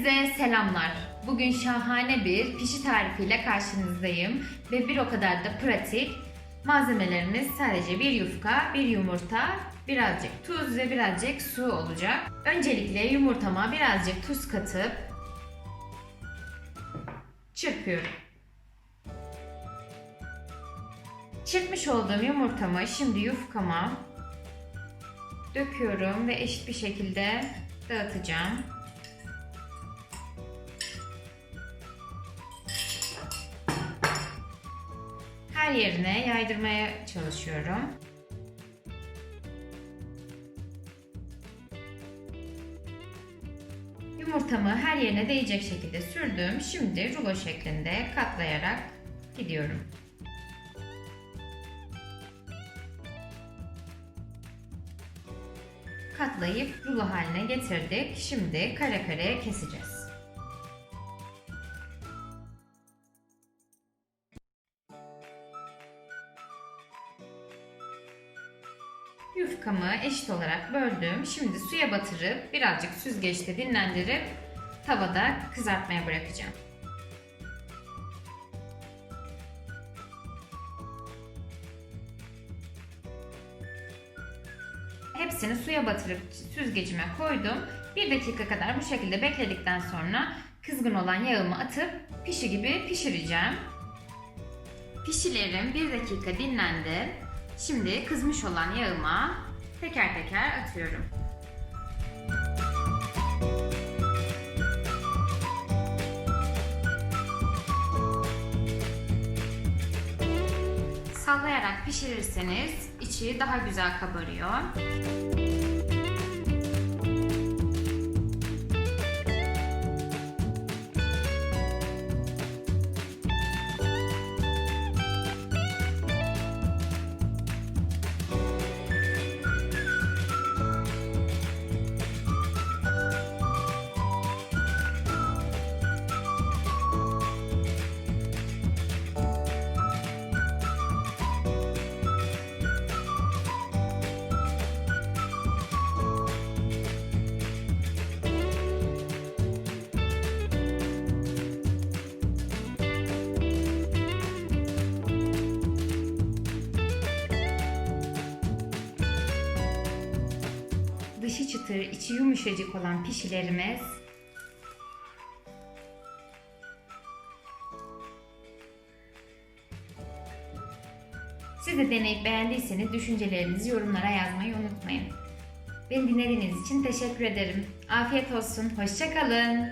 Selamlar. Bugün şahane bir pişi tarifiyle karşınızdayım ve bir o kadar da pratik. Malzemelerimiz sadece bir yufka, bir yumurta, birazcık tuz ve birazcık su olacak. Öncelikle yumurtama birazcık tuz katıp çırpıyorum. Çırpmış olduğum yumurtamı şimdi yufkama döküyorum ve eşit bir şekilde dağıtacağım. Her yerine yaydırmaya çalışıyorum. Yumurtamı her yerine değecek şekilde sürdüm. Şimdi rulo şeklinde katlayarak gidiyorum. Katlayıp rulo haline getirdik. Şimdi kare kare keseceğiz. Yufkamı eşit olarak böldüm. Şimdi suya batırıp birazcık süzgeçte dinlendirip tavada kızartmaya bırakacağım. Hepsini suya batırıp süzgecime koydum. Bir dakika kadar bu şekilde bekledikten sonra kızgın olan yağımı atıp pişi gibi pişireceğim. Pişilerim bir dakika dinlendi. Şimdi kızmış olan yağıma teker teker atıyorum. Sallayarak pişirirseniz içi daha güzel kabarıyor. Dışı çıtır, içi yumuşacık olan pişilerimiz Siz de deneyip beğendiyseniz düşüncelerinizi yorumlara yazmayı unutmayın. Beni dinlediğiniz için teşekkür ederim. Afiyet olsun, hoşçakalın.